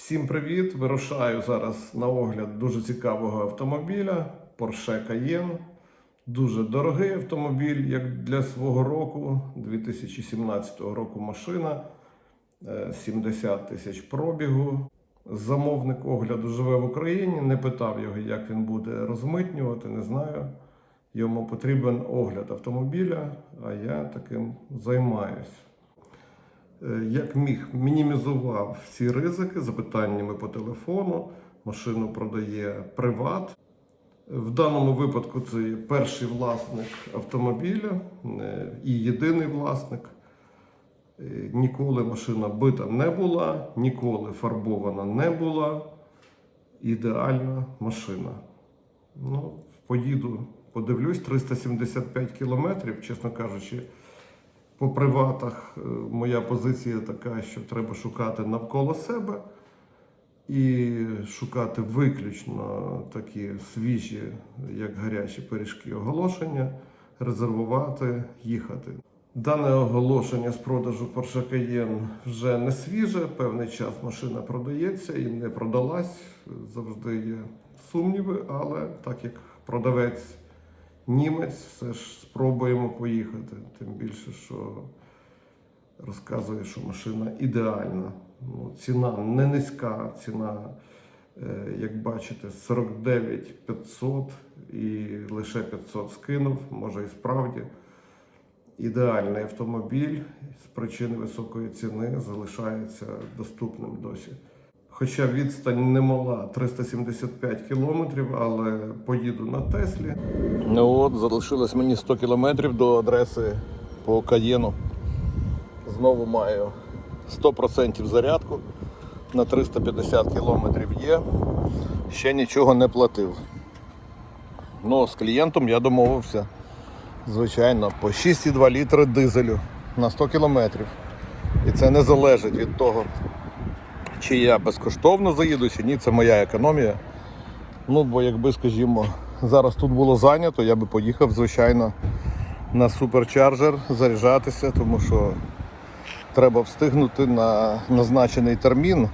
Всім привіт! Вирушаю зараз на огляд дуже цікавого автомобіля Porsche Cayenne. Дуже дорогий автомобіль, як для свого року, 2017 року машина, е, 70 тисяч пробігу. Замовник огляду живе в Україні, не питав його, як він буде розмитнювати, не знаю. Йому потрібен огляд автомобіля, а я таким займаюсь. Е, Як міг, мінімізував всі ризики запитаннями по телефону. Машину продає приват. В даному випадку це є перший власник автомобіля е, і єдиний власник. Е, Ніколи машина бита не була, ніколи фарбована не була. Ідеальна машина. Ну, поїду, подивлюсь, 375 кілометрів, чесно кажучи. По приватах е, моя позиція така, що треба шукати навколо себе і шукати виключно такі свіжі, як гарячі пиріжки оголошення, резервувати, їхати. Дане оголошення з продажу Porsche Cayenne вже не свіже. Певний час машина продається і не продалась. Завжди є сумніви, але так як продавець німець, все ж спробуємо поїхати. Тим більше, що розказує, що машина ідеальна. Ну, ціна не низька, ціна, е, як бачите, 49 500 і лише 500 скинув, може і справді. Ідеальний автомобіль з причини високої ціни залишається доступним досі. Хоча відстань немала 375 кілометрів, але поїду на Теслі. Ну от, залишилось мені 100 кілометрів до адреси по Каєну. Знову маю 100% зарядку на 350 кілометрів є. Ще нічого не платив. Ну, з клієнтом я домовився. Звичайно, по 6,2 літри дизелю на 100 кілометрів. І це не залежить від того, чи я безкоштовно заїду, чи ні, це моя економія. Ну, бо якби, скажімо, зараз тут було зайнято, я би поїхав, звичайно, на суперчарджер заряджатися, тому що треба встигнути на назначений термін.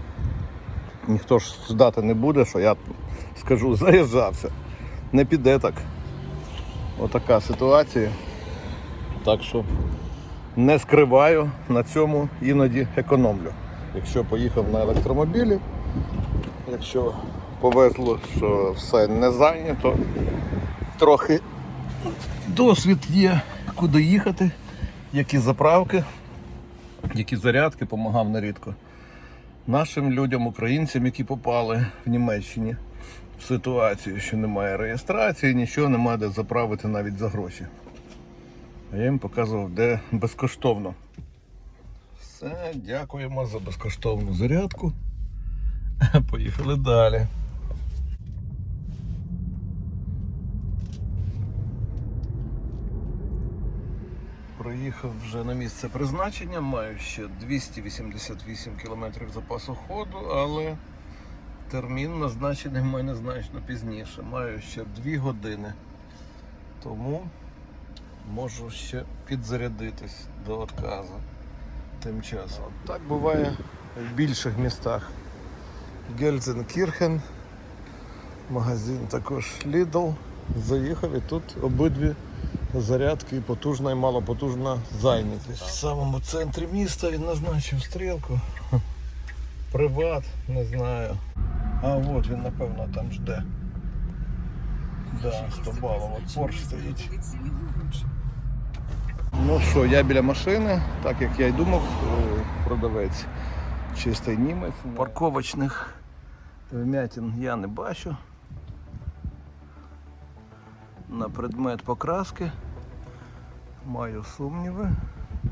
Ніхто ж ждати не буде, що я скажу, заїжджався. Не піде так. Отака ситуація. Так що не скриваю, на цьому іноді економлю. Якщо поїхав на електромобілі, якщо повезло, що все не зайнято, трохи досвід є, куди їхати, які заправки, які зарядки, допомагав нерідко нашим людям, українцям, які попали в Німеччині в ситуацію, що немає реєстрації, нічого немає де заправити навіть за гроші. А я їм показував, де безкоштовно. Все, дякуємо за безкоштовну зарядку. Поїхали далі. Приїхав вже на місце призначення, маю ще 288 км запасу ходу, але термін назначений в мене значно пізніше. Маю ще 2 години. Тому можу ще підзарядитись до отказу тим часом. Так буває в більших містах. Гельзенкірхен, магазин також Lidl. Заїхав і тут обидві зарядки, і потужна і малопотужна зайнятість. В самому центрі міста він назначив стрілку. Приват, не знаю. А от він, напевно, там жде. Да, 100 балів. От Porsche стоїть. Ну що, я біля машини, так як я й думав, е, продавець чистий німець. Парковочних вмятин я не бачу. На предмет покраски маю сумніви,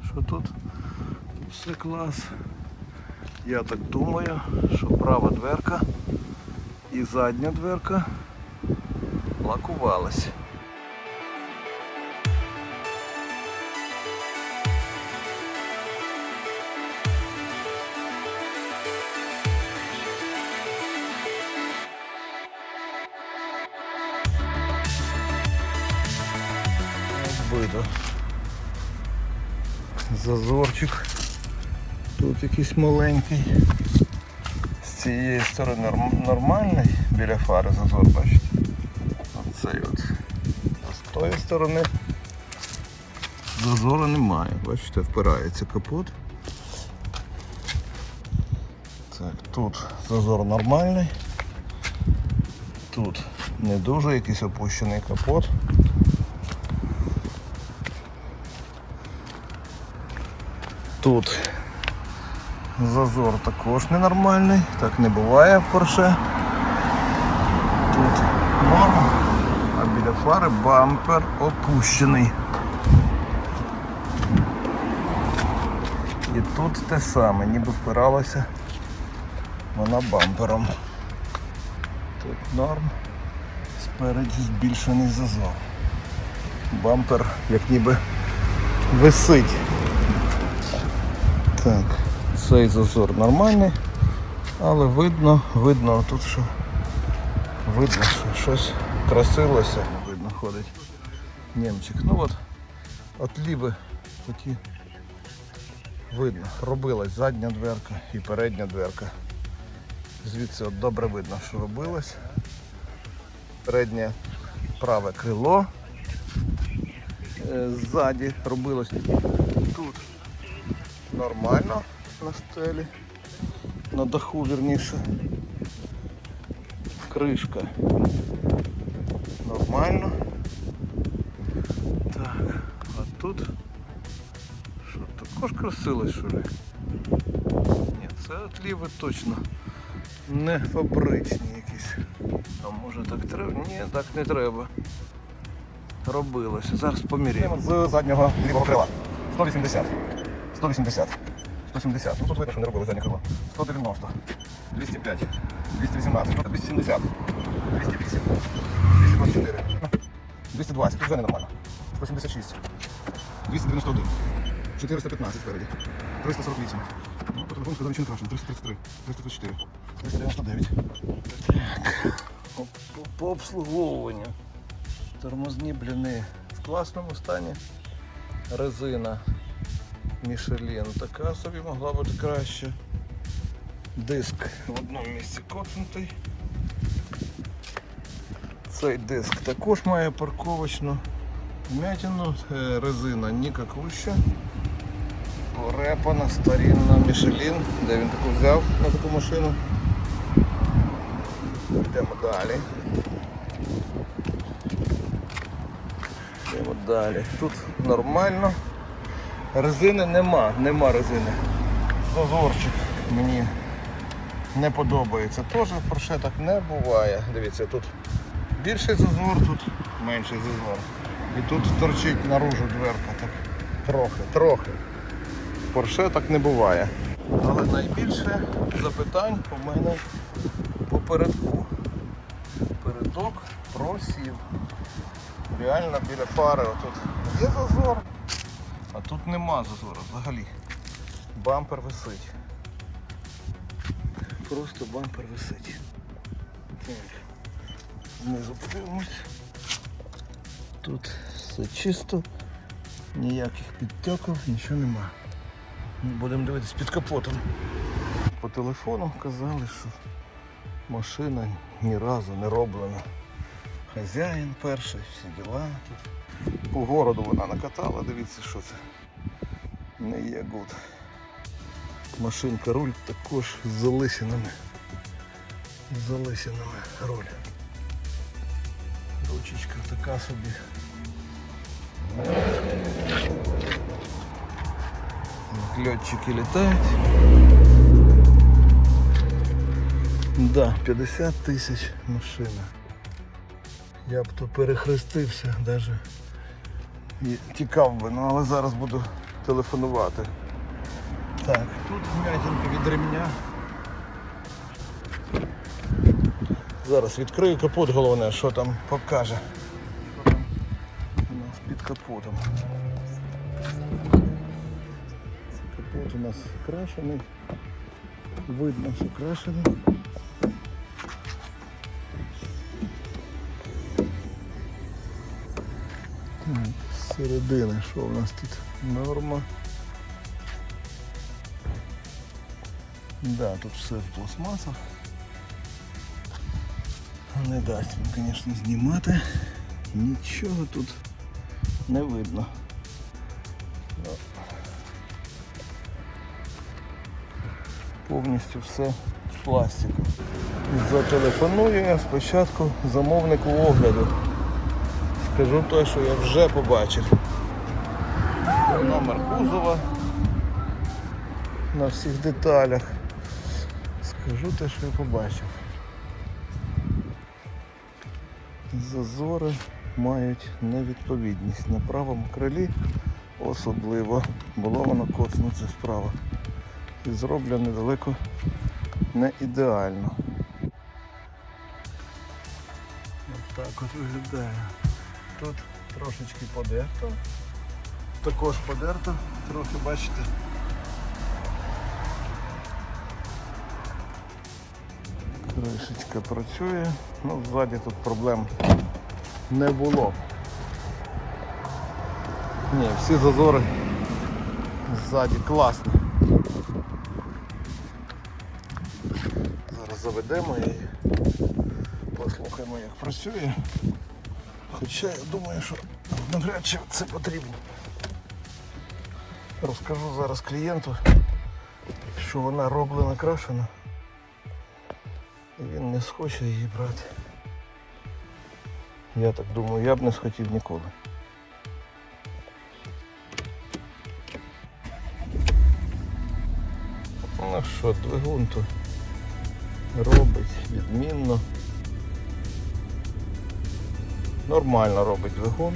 що тут все клас. Я так думаю, що права дверка і задня дверка лакувалась. Видно. Зазорчик. Тут якийсь маленький. З цієї сторони норм- нормальний біля фари зазор, бачите. Оцей от. А з тої сторони зазору немає. Бачите, впирається капот. Так, тут зазор нормальний. Тут не дуже якийсь опущений капот. Тут зазор також ненормальний, так не буває в Porsche. Тут норм, а біля фари бампер опущений. І тут те саме, ніби впиралася вона бампером. Тут норм, спереді збільшений зазор. Бампер як ніби висить. Так, цей зазор нормальний, але видно, видно тут що видно, що щось красилося. Видно ходить німчик. Ну от, от ліби оті видно, робилась задня дверка і передня дверка. Звідси от добре видно, що робилось. Переднє праве крило. Е, Ззаді робилось тут нормально на стелі, на даху вірніше. Кришка нормально. Так, а тут що також красилось що ли? Ні, це отліви точно не фабричні якісь. А може так треба? Ні, так не треба. Робилося. Зараз поміряємо. З заднього лівого крила. 180. 180. 170. Ну тут видно, що не робили заднє крило. 190. 205. 218. 270. 208. 224. 220. Тут вже ненормально. 176. 291. 415 спереді. 348. Ну, по телефону сказали, нічого не страшно. 333. 334. 399. Так. По, по обслуговуванню. Тормозні бліни в класному стані. Резина Мішелін така собі могла бути краще. Диск в одному місці коцнутий. Цей диск також має парковочну вмятину, Е, резина нікакуща. Порепана, старінна Мішелін. Де він таку взяв на таку машину? Йдемо далі. Йдемо далі. Тут нормально. Резини нема, нема резини. Зазорчик мені не подобається. Теж в так не буває. Дивіться, тут більший зазор, тут менший зазор. І тут торчить наружу дверка. Так трохи, трохи. Porsche так не буває. Але найбільше запитань у мене попередку. Передок просів. Реально біля фари отут є зазор, тут нема зазору взагалі. Бампер висить. Просто бампер висить. Так. Знизу подивимось. Тут все чисто, ніяких підтеків, нічого нема. Будемо дивитись під капотом. По телефону казали, що машина ні разу не роблена. Хазяїн перший, всі діла. По городу вона накатала, дивіться, що це. Не є гуд. Машинка руль також з залисинами. З залисинами руль. Ручечка така собі. Льотчики літають. Да, 50 тисяч машина. Я б то перехрестився навіть і тікав би, ну але зараз буду телефонувати. Так, тут вмятинка від ремня. Зараз відкрию капот, головне, що там покаже. Що там у нас під капотом. Капот у нас крашений. Видно, що крашений. Середини, що у нас тут? Норма. Да, тут все в пластмасах. Не дасть він, звісно, знімати. Нічого тут не видно. Повністю все з пластику. Зателефоную я спочатку замовнику огляду. Скажу те, що я вже побачив. Номер кузова на всіх деталях. Скажу те, що я побачив. Зазори мають невідповідність. На правому крилі особливо було воно коцнуться справа. І зроблено далеко не ідеально. Ось так от виглядає. Тут трошечки подерто. Також подерто, трохи бачите. Кришечка працює, ну ззаді тут проблем не було. Ні, всі зазори ззаді класні. Зараз заведемо і послухаємо як працює. Хоча я думаю, що навряд чи це потрібно. Розкажу зараз клієнту, що вона роблена крашена. І він не схоче її брати. Я так думаю, я б не схотів ніколи. Ну що, двигун то робить відмінно. Нормально робить двигун.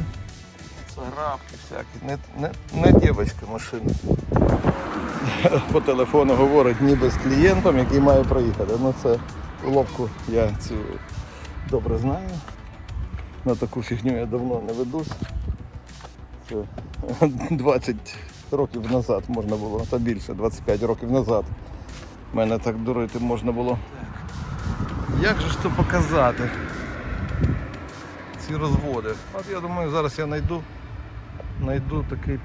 Царапки всякі. Не, не, не дівчинка машина. По телефону говорить ніби з клієнтом, який має проїхати. Ну це лобку я цю добре знаю. На таку фігню я давно не ведусь. Це 20 років назад можна було, та більше, 25 років назад. Мене так дурити можна було. Як же ж то показати? Ці розводи. От я думаю, зараз я знайду, знайду такий.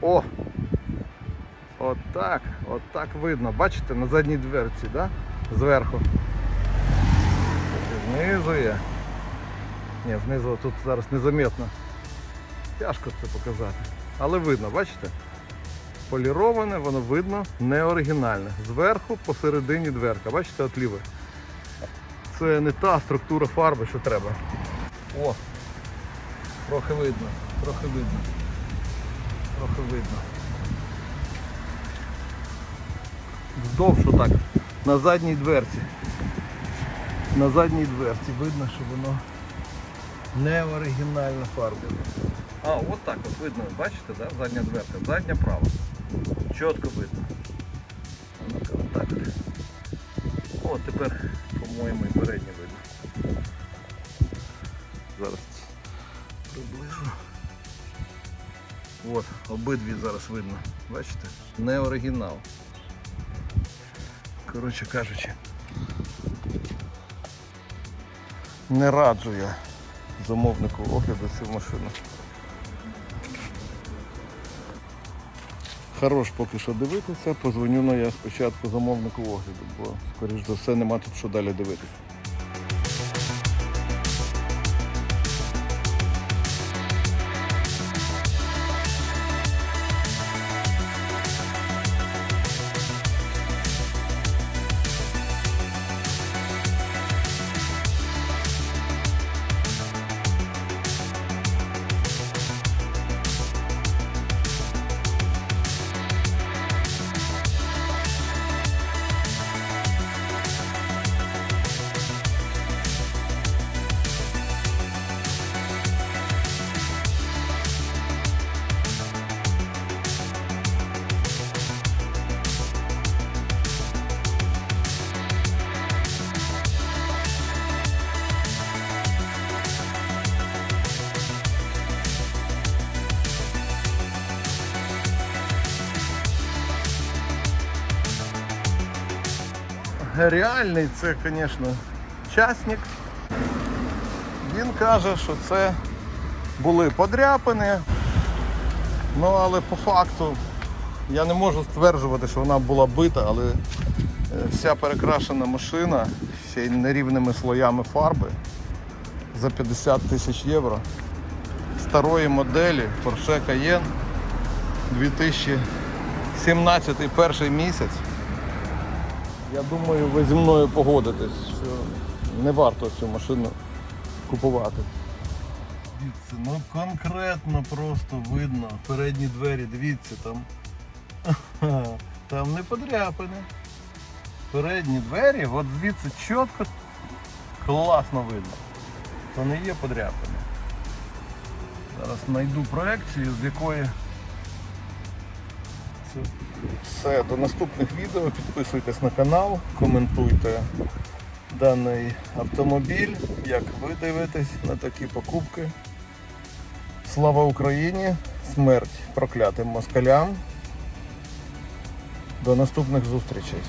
О! Отак, отак видно. Бачите, на задній дверці, да? Зверху. Знизу є. Ні, знизу тут зараз незаметно. Тяжко це показати. Але видно, бачите? Поліроване, воно видно, не оригінальне. Зверху посередині дверка. Бачите, от отліви. Це не та структура фарби, що треба. О! Трохи видно, трохи видно. Трохи видно. Вздовж отак. На задній дверці. На задній дверці видно, що воно не оригінальна фарба. А, от так от видно, бачите, да? задня дверка, задня права. Чітко видно. От. Тепер, по-моєму, і переднє видно. Зараз приближу. От, обидві зараз видно. Бачите? Не оригінал. Коротше кажучи. Не раджу я замовнику огляду цю машину. Хорош поки що дивитися, позвоню ну, я спочатку замовнику огляду, бо, скоріш за все, нема тут що далі дивитися. Реальний це, звісно, часник. Він каже, що це були подряпини. Ну але по факту Я не можу стверджувати, що вона була бита, але е, вся перекрашена машина ще й нерівними слоями фарби за 50 тисяч євро. Старої моделі Porsche Cayenne 2017 перший місяць. Я думаю, ви зі мною погодитесь, що не варто цю машину купувати. Дивіться, ну конкретно просто видно передні двері, дивіться там. Там не подряпини. Передні двері, от звідси чітко класно видно. То не є подряпини. Зараз знайду проекцію, з якої це все. До наступних відео. Підписуйтесь на канал, коментуйте даний автомобіль, як ви дивитесь на такі покупки. Слава Україні! Смерть проклятим москалям. До наступних зустрічей.